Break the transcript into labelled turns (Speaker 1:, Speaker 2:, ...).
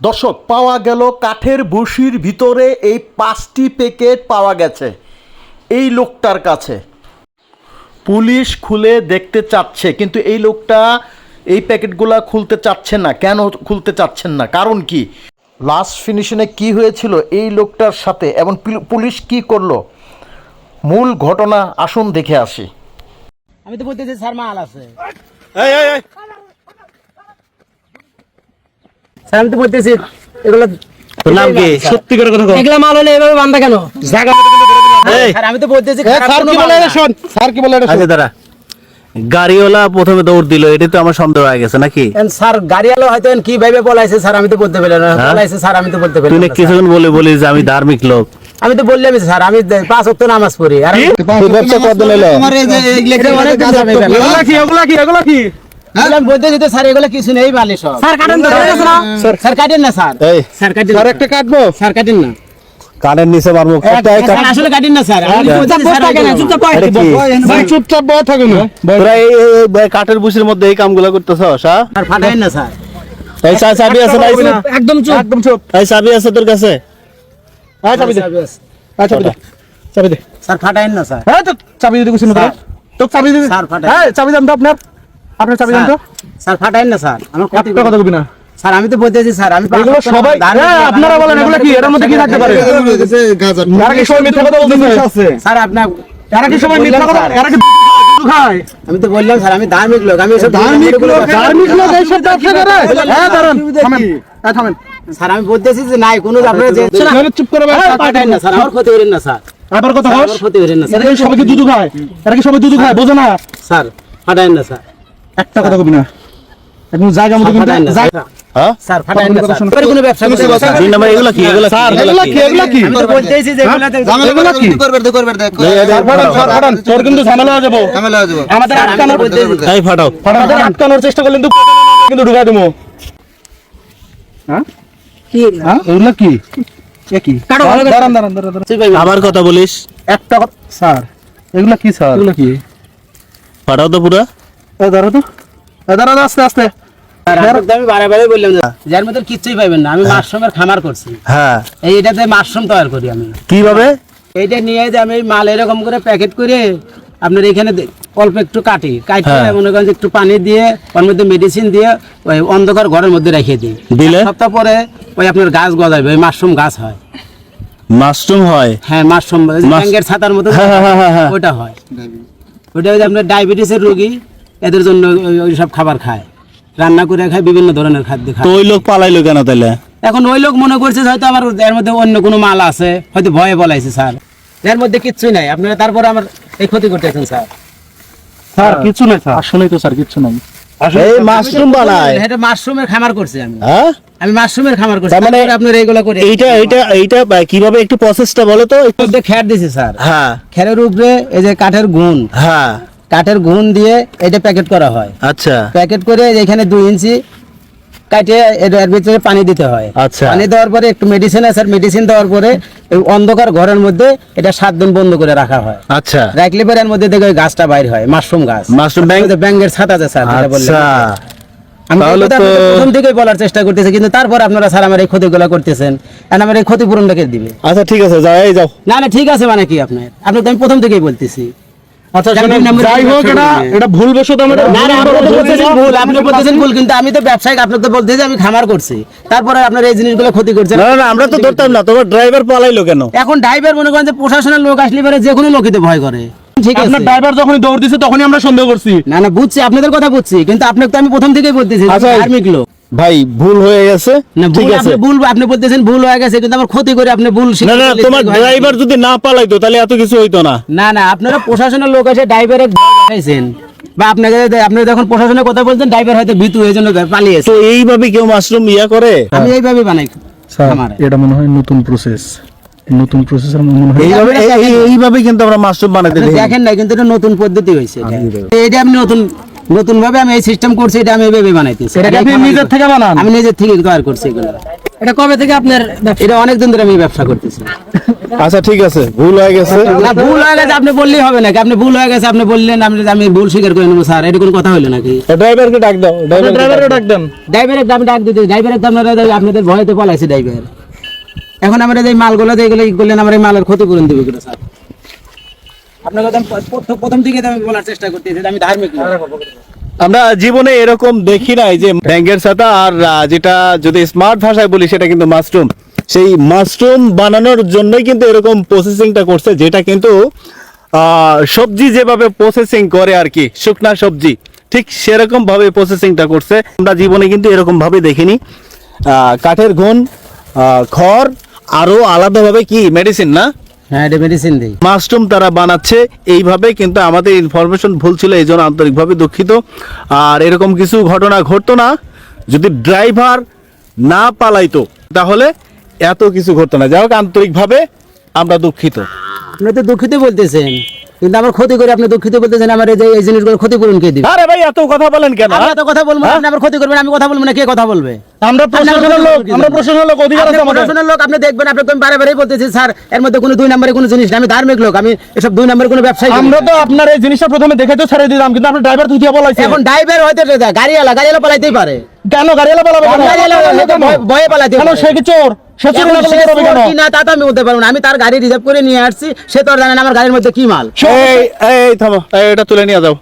Speaker 1: দর্শক পাওয়া গেল কাঠের বসির ভিতরে এই পাঁচটি প্যাকেট পাওয়া গেছে। এই লোকটার কাছে। পুলিশ খুলে দেখতে চাচ্ছে কিন্তু এই লোকটা এই প্যাকেটগুলা খুলতে চাচ্ছে না। কেন খুলতে চাচ্ছেন না? কারণ কি? লাস্ট ফিনিশনে কি হয়েছিল এই লোকটার সাথে এবং পুলিশ কি করল? মূল ঘটনা আসুন দেখে আসি।
Speaker 2: আমি তো বলতেছি স্যার মাল আছে। স্যার আমি তো বলতেছি এগুলো
Speaker 3: নাম কি? সত্যি করে কথা
Speaker 2: এগুলা মাল হলে এভাবে বান্ধা কেন?
Speaker 3: জায়গা মতো কিন্তু বেরোবি না। এই,
Speaker 2: স্যার আমি তো বলতেছি
Speaker 1: স্যার কি বলে
Speaker 2: না।
Speaker 1: স্যার কি বলে
Speaker 3: আচ্ছা দাঁড়া। গাড়িওয়ালা প্রথমে দৌড় দিল এটা তো আমার সন্দেহ হয়ে গেছে নাকি?
Speaker 2: স্যার গাড়ি হয়তো কি ভাবে বলাইছে স্যার আমি তো বলতে পারলাম না? বলাইছে স্যার আমি তো বলতে পারলাম
Speaker 3: না
Speaker 2: না,
Speaker 3: কিছুক্ষণ বলে বলিস যে আমি ধার্মিক লোক।
Speaker 2: আমি তো বললাম স্যার আমি পাঁচ ওয়াক্ত নামাজ পড়ি আর
Speaker 1: ব্যবসা কত নিলো
Speaker 2: এটা অনেক দিন
Speaker 1: এগুলা কি এগুলা কি এগুলা কি?
Speaker 2: এগুলো আমি স্যার এগুলো কিছু নেই মালে সব। স্যার কাটেন তো স্যার। কাটেন না স্যার। স্যার কাটেন।
Speaker 1: স্যার একটা কাটবো?
Speaker 2: স্যার কাটেন না।
Speaker 3: কানের নিচে মারবো
Speaker 2: আসলে কাটেন না স্যার। আমি বলতেছি, স্যার, ওই তো-
Speaker 3: এটা কি?
Speaker 1: ভাই চুপচাপ বয় থাকুন
Speaker 3: তোরা এই এই- এই বে- কাঠের বুসির মধ্যে এই কামগুলো করতেছস হ্যাঁ
Speaker 2: স্যার ফাটাইন না স্যার।
Speaker 3: এই চাবি আছে
Speaker 2: একদম চুপ
Speaker 1: একদম চুপ।
Speaker 3: এই চাবি আছে তোর কাছে।
Speaker 1: হ্যাঁ চাবি দে। হ্যাঁ চাবি দে। চাবি দে।
Speaker 2: স্যার ফাটাইন না স্যার।
Speaker 1: হ্যাঁ তো চাবি দিতে কিছু না
Speaker 2: স্যার।
Speaker 1: তো চাবি দিতে
Speaker 2: স্যার, ফাটাই।
Speaker 1: হ্যাঁ চাবি দাম তো আপনার। আপনার চাবি দাম তো?
Speaker 2: স্যার ফাটাইন না স্যার। আমার
Speaker 1: একটা কথা কবি না।
Speaker 2: স্যার আমি তো বলতেছি স্যার আমি
Speaker 1: এগুলো সবাই হ্যাঁ, আপনারা বলেন এগুলো কি? এর মধ্যে কি থাকতে পারে? এরা কি সবাই মিথ্যা কথা বলতেছে
Speaker 2: স্যার আপনার
Speaker 1: এরা কি সবাই মিথ্যা কথা এরা কি
Speaker 2: আমি তো বললাম স্যার আমি ধার্মিক লোক আমি এসব
Speaker 1: ধার্মিক লোক ধার্মিক লোক এইসব ব্যবসা করে। হ্যাঁ দাঁড়ান থামেন হ্যাঁ থামেন।
Speaker 2: স্যার আমি বলতেছি যে নাই কোনো আপনারা যে
Speaker 1: নাহলে চুপ করে
Speaker 2: স্যার, না স্যার আমার ক্ষতি করেন না স্যার।
Speaker 1: আবার কথা হস
Speaker 2: ক্ষতি করেন না স্যার।
Speaker 1: এরা কি সবাই কি খায়? এরা কি সবাই দুধ খায়? বোঝো না।
Speaker 2: স্যার ফাটাইন না স্যার।
Speaker 1: একটা কথা কবি না। একদম জায়গা মতো কিন্তু।
Speaker 3: হ্যাঁ?
Speaker 2: স্যার ফাটাইন না স্যার। কোনো ব্যবসা করতে হবে, স্যার।
Speaker 3: দুই নম্বর এগুলো কি? এগুলো কি?
Speaker 1: এগুলা কি? এগুলা কি?
Speaker 2: আমি তো বলতেছি যে এগুলাতে-
Speaker 1: এগুলা কি স্যার, ফাটান, স্যার, ফাটান। তোর কিন্তু ঝামেলা হয়ে যাব। আটকানোর
Speaker 3: ফাটাও।
Speaker 1: আটকানোর চেষ্টা করলে কিন্তু কিন্তু ঢুকাই দেবো। হ্যাঁ হ্যাঁ? এগুলা কি? কি? দাঁড়ান দাঁড়ান দাঁড়ান দাঁড়ান। দাঁড়ান।
Speaker 3: আবার কথা বলিস।
Speaker 1: একটা কথা স্যার এগুলা কি স্যার? এগুলা কি?
Speaker 3: ফাটাও তো পুরো।
Speaker 1: এ তো। এ আস্তে আস্তে।
Speaker 2: স্যার, আপনাকে তো আমি বারে বারে বললাম যার মধ্যে কিচ্ছুই পাইবেন না আমি মাশরুমের খামার করছি।
Speaker 3: হ্যাঁ।
Speaker 2: এই এটাতে মাশরুম তৈরি করি আমি।
Speaker 3: কীভাবে?
Speaker 2: এইটা নিয়ে যে আমি মাল এরকম করে প্যাকেট করে আপনার এখানে অল্প একটু কাটি। কাটে
Speaker 3: হ্যাঁ।
Speaker 2: মনে করেন একটু পানি দিয়ে ওর মধ্যে মেডিসিন দিয়ে ওই অন্ধকার ঘরের মধ্যে রেখে দিই।
Speaker 3: দিলে?
Speaker 2: সপ্তাহ পরে ওই আপনার গাছ গজাবে ওই মাশরুম গাছ হয়।
Speaker 3: মাশরুম হয়?
Speaker 2: হ্যাঁ মাশরুম ছাতার মতো
Speaker 3: হ্যাঁ, হ্যাঁ, হ্যাঁ, হ্যাঁ।
Speaker 2: ওটা হয়। ওটা যে আপনার ডায়াবেটিসের রোগী। এদের জন্য ওই- সব খাবার খায়। রান্না করে খায় বিভিন্ন ধরনের খাদ্য
Speaker 3: তো
Speaker 2: খায়
Speaker 3: ওই লোক পালাইলো কেন তাইলে?
Speaker 2: এখন ওই লোক মনে করছে হয়তো আমার এর মধ্যে অন্য কোনো মাল আছে হয়তো ভয়ে বলাইছে স্যার। এর মধ্যে কিচ্ছুই নাই। আপনারা তারপরে আমার এই ক্ষতি করতেছেন স্যার।
Speaker 1: স্যার কিছু নাই স্যার। আসলেই তো স্যার কিছু নাই।
Speaker 3: এই মাশরুম বানায়।
Speaker 2: এটা মাশরুমের খামার করছি আমি।
Speaker 3: হ্যাঁ?
Speaker 2: আমি মাশরুমের খামার করছি।
Speaker 3: মানে-
Speaker 2: তারপরে আপনার এইগুলো করে
Speaker 3: এইটা এইটা এইটা কীভাবে একটু প্রসেসটা বলো তো? একটু-
Speaker 2: মধ্যে খ্যার দিছি স্যার।
Speaker 3: হ্যাঁ।
Speaker 2: খ্যারের উপরে এই যে কাঠের গুণ।
Speaker 3: হ্যাঁ।
Speaker 2: কাঠের গুণ দিয়ে এটা প্যাকেট করা হয়।
Speaker 3: আচ্ছা।
Speaker 2: প্যাকেট করে এখানে দুই ইঞ্চি কাটে এর- ভিতরে পানি দিতে হয়।
Speaker 3: আচ্ছা।
Speaker 2: পানি দেওয়ার পরে একটু মেডিসিন আছে মেডিসিন দেওয়ার পরে অন্ধকার ঘরের মধ্যে এটা সাত দিন বন্ধ করে রাখা হয়।
Speaker 3: আচ্ছা।
Speaker 2: রাখলে পরে এর মধ্যে দেখে গাছটা বাইর হয় মাশরুম গাছ।
Speaker 3: মাশরুম ব্যাং
Speaker 2: ওই যে ছাতা আছে স্যার যেটা বললেন।
Speaker 3: আচ্ছা।
Speaker 2: আমি প্রথম থেকেই বলার চেষ্টা করতেছি কিন্তু তারপর আপনারা স্যার আমার এই ক্ষতিগুলো করতেছেন আর আমার এই দিবে।
Speaker 3: আচ্ছা ঠিক আছে যাও এই যাও।
Speaker 2: না না ঠিক আছে মানে কি আপনার? আপনি তো আমি প্রথম থেকেই বলতেছি।
Speaker 1: আচ্ছা
Speaker 2: যার
Speaker 1: শোনেন,
Speaker 2: নাম্বার
Speaker 1: যাই হোক এটা এটা ভুল বশত আমরা
Speaker 2: তো বলতেছেন ভুল আপনি বলতেছেন ভুল কিন্তু আমি তো ব্যবসায়িক আপনি তো বলতেছেন আমি খামার করছি। তারপরে আপনার এই জিনিসগুলো ক্ষতি করছেন
Speaker 3: না না, না আমরা তো ধরতাম না তোমার ড্রাইভার পালাইলো কেন?
Speaker 2: এখন ড্রাইভার মনে করেন যে প্রশাসনের লোক আসলে পরে যে কোনো লোকই ভয় করে। ঠিক আছে।
Speaker 1: আপনার ড্রাইভার যখনই দৌড় দিছে তখনই আমরা সন্দেহ করছি।
Speaker 2: না না বুঝছি আপনাদের কথা বুঝছি কিন্তু আপনাকে তো আমি প্রথম থেকেই বলতেছি
Speaker 3: আচ্ছা।
Speaker 2: ধার্মিক লোক।
Speaker 3: ভাই ভুল হয়ে গেছে? ঠিক আছে।
Speaker 2: ভুল আপনি বলতেছেন ভুল হয়ে গেছে কিন্তু আমার ক্ষতি করে আপনি ভুল
Speaker 3: না না তোমার
Speaker 2: হয়।
Speaker 3: ড্রাইভার যদি না পালাইতো তাহলে এত কিছু হইতো না।
Speaker 2: না না আপনারা প্রশাসনের লোক এসে ড্রাইভারে দেখাইছেন। বা আপনাকে আপনি যখন প্রশাসনের কথা বলছেন ড্রাইভার হয়তো ভীতু এই জন্য পালিয়েছে।
Speaker 3: তো এইভাবে কেউ মাশরুম ইয়া করে?
Speaker 2: আমি এইভাবে বানাই।
Speaker 1: স্যার এটা মনে হয় নতুন প্রসেস নতুন প্রসেসের মনে হয়
Speaker 3: এইভাবে এই- এই- এইভাবে কিন্তু আমরা মাশরুম
Speaker 2: আপনি দেখেন না কিন্তু এটা নতুন পদ্ধতি হয়েছে। এটা আপনি নতুন নতুন ভাবে আমি এই সিস্টেম করছি এটা আমি এইভাবে বানাইতেছি।
Speaker 4: এটা আপনি নিজের থেকে বানান?
Speaker 2: আমি নিজের থেকে তৈরি করছি এগুলো।
Speaker 4: এটা কবে থেকে আপনার
Speaker 2: এটা অনেক দিন ধরে আমি ব্যবসা করতেছি।
Speaker 5: আচ্ছা ঠিক আছে। ভুল হয়ে গেছে।
Speaker 2: না ভুল হয়ে গেছে আপনি বললেই হবে নাকি? আপনি ভুল হয়ে গেছে আপনি বললেন আমি আমি ভুল স্বীকার করে নেব স্যার এটা কোনো কথা হলো নাকি?
Speaker 5: ড্রাইভারকে ডাক দাও
Speaker 4: ড্রাইভারকে ডাক দেন।
Speaker 2: ড্রাইভারের দাম ডাক দিতে ড্রাইভারের দাম আপনাদের ভয়তে পলাইছে ড্রাইভার এখন আমরা যে মালগুলো দিয়ে গেলে করলেন আমার এই মালের ক্ষতিপূরণ দেবে কিনা স্যার? আমি প্রথম- থেকে আমি বলার চেষ্টা করতেছি আমি ধার্মিক
Speaker 3: আমরা জীবনে এরকম দেখি নাই যে ব্যাংকের সাথে আর যেটা যদি স্মার্ট ভাষায় বলি, সেটা কিন্তু মাশরুম সেই মাশরুম বানানোর জন্যই কিন্তু এরকম প্রসেসিংটা করছে, যেটা কিন্তু সবজি যেভাবে প্রসেসিং করে আর কি, শুকনা সবজি, ঠিক সেরকম ভাবে প্রসেসিংটা করছে। আমরা জীবনে কিন্তু এরকম ভাবে দেখিনি কাঠের ঘন খড় আরও আলাদাভাবে কি মেডিসিন না?
Speaker 2: হ্যাঁ এটা মেডিসিন দিই।
Speaker 3: মাশরুম তারা বানাচ্ছে এইভাবে কিন্তু আমাদের ইনফরমেশন ভুল ছিল এই জন্য আন্তরিকভাবে দুঃখিত। আর এরকম কিছু ঘটনা ঘটতো না যদি ড্রাইভার না পালাইতো তাহলে এত কিছু ঘটতো না। যাই হোক আন্তরিকভাবে আমরা দুঃখিত।
Speaker 2: আপনি তো দুঃখিত বলতেছেন কিন্তু আমার ক্ষতি করে আপনি দুঃখিত বলতেছেন আমার এই যে এই জিনিসগুলো ক্ষতিপূরণ কে দিবে?
Speaker 3: আরে ভাই এত কথা বলেন কেন
Speaker 2: এত কথা বলব আপনি আমার ক্ষতি করবেন আমি কথা বলব না কে কথা বলবে?
Speaker 4: আমরা প্রশাসনের লোক আমরা প্রশাসনের লোক অধিকার আছে
Speaker 2: প্রশাসনের লোক আপনি দেখবেন আপনি তো আমি বারে বারেই বলতেছি স্যার এর মধ্যে কোনো দুই নম্বরে কোনো জিনিস না আমি ধার্মিক লোক আমি এসব দুই নম্বরে কোনো ব্যবসায়ী
Speaker 4: আমরা তো আপনার এই জিনিসটা প্রথমে দেখে তো ছেড়ে দিলাম কিন্তু আপনার ড্রাইভার তুই বলাইছে
Speaker 2: এখন ড্রাইভার হয়তো গাড়িওয়ালা গাড়িওয়ালা পালাইতেই পারে।
Speaker 4: কেন গাড়িওয়ালা পালাবে কেন?
Speaker 2: গাড়িওয়ালা হয়তো ভয়- ভয়ে পালাইতে
Speaker 4: কেন? সে কি চোর? সে চুরি
Speaker 2: এখন
Speaker 4: না করলে
Speaker 2: সে
Speaker 4: করবে কেন
Speaker 2: চোর কি না তা তো আমি বলতে পারব না। আমি তার গাড়ি রিজার্ভ করে নিয়ে আসছি সে তো আর জানে আমার গাড়ির মধ্যে কি মাল।
Speaker 3: এই এই থামো। এটা তুলে নিয়ে যাও।